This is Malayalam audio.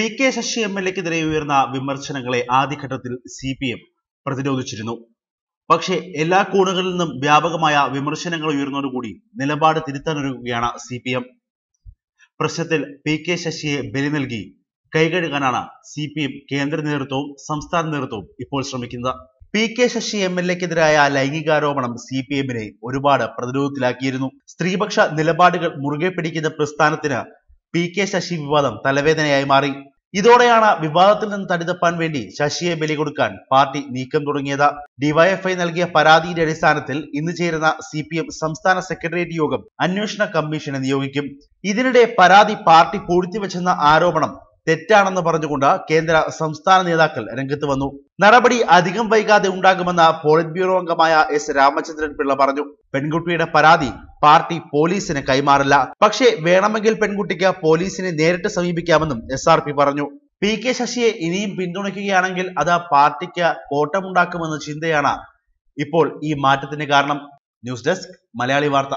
P K Sasi M L എക്കെതിരെ ഉയർന്ന വിമർശനങ്ങളെ ആദ്യഘട്ടത്തിൽ സി പി എം പ്രതിരോധിച്ചിരുന്നു. പക്ഷേ എല്ലാ കോണുകളിൽ നിന്നും വ്യാപകമായ വിമർശനങ്ങൾ ഉയർന്നതോടുകൂടി നിലപാട് തിരുത്താനൊരുങ്ങുകയാണ് സി പി എം. പ്രശ്നത്തിൽ പി കെ ശശിയെ ബലി നൽകി കൈകഴുകാനാണ് സി പി എം കേന്ദ്ര നേതൃത്വവും സംസ്ഥാന നേതൃത്വവും ഇപ്പോൾ ശ്രമിക്കുന്നത്. P K Sasi M L എക്കെതിരായ ലൈംഗികാരോപണം സി പി എമ്മിനെ ഒരുപാട് പ്രതിരോധത്തിലാക്കിയിരുന്നു. സ്ത്രീപക്ഷ നിലപാടുകൾ മുറുകെ പിടിക്കുന്ന പ്രസ്ഥാനത്തിന് പി കെ ശശി വിവാദം തലവേദനയായി മാറി. ഇതോടെയാണ് വിവാദത്തിൽ നിന്ന് തടിതപ്പാൻ വേണ്ടി ശശിയെ ബലി കൊടുക്കാൻ പാർട്ടി നീക്കം തുടങ്ങിയത്. ഡിവൈഎഫ്ഐ നൽകിയ പരാതിയുടെ അടിസ്ഥാനത്തിൽ ഇന്ന് ചേരുന്ന സി പി എം സംസ്ഥാന സെക്രട്ടേറിയറ്റ് യോഗം അന്വേഷണ കമ്മീഷനെ നിയോഗിക്കും. ഇതിനിടെ പരാതി പാർട്ടി പൂഴ്ത്തിവെച്ചെന്ന ആരോപണം തെറ്റാണെന്ന് പറഞ്ഞുകൊണ്ട് കേന്ദ്ര സംസ്ഥാന നേതാക്കൾ രംഗത്ത് വന്നു. നടപടി അധികം വൈകാതെ ഉണ്ടാകുമെന്ന് പോളിറ്റ് ബ്യൂറോ അംഗമായ എസ് രാമചന്ദ്രൻ പിള്ള പറഞ്ഞു. പെൺകുട്ടിയുടെ പരാതി പാർട്ടി പോലീസിന് കൈമാറില്ല. പക്ഷേ വേണമെങ്കിൽ പെൺകുട്ടിക്ക് പോലീസിനെ നേരിട്ട് സമീപിക്കാമെന്നും എസ് പറഞ്ഞു. പി കെ ശശിയെ ഇനിയും പിന്തുണയ്ക്കുകയാണെങ്കിൽ അത് പാർട്ടിക്ക് കോട്ടമുണ്ടാക്കുമെന്ന ചിന്തയാണ് ഇപ്പോൾ ഈ മാറ്റത്തിന് കാരണം. ന്യൂസ് ഡെസ്ക് മലയാളി വാർത്ത.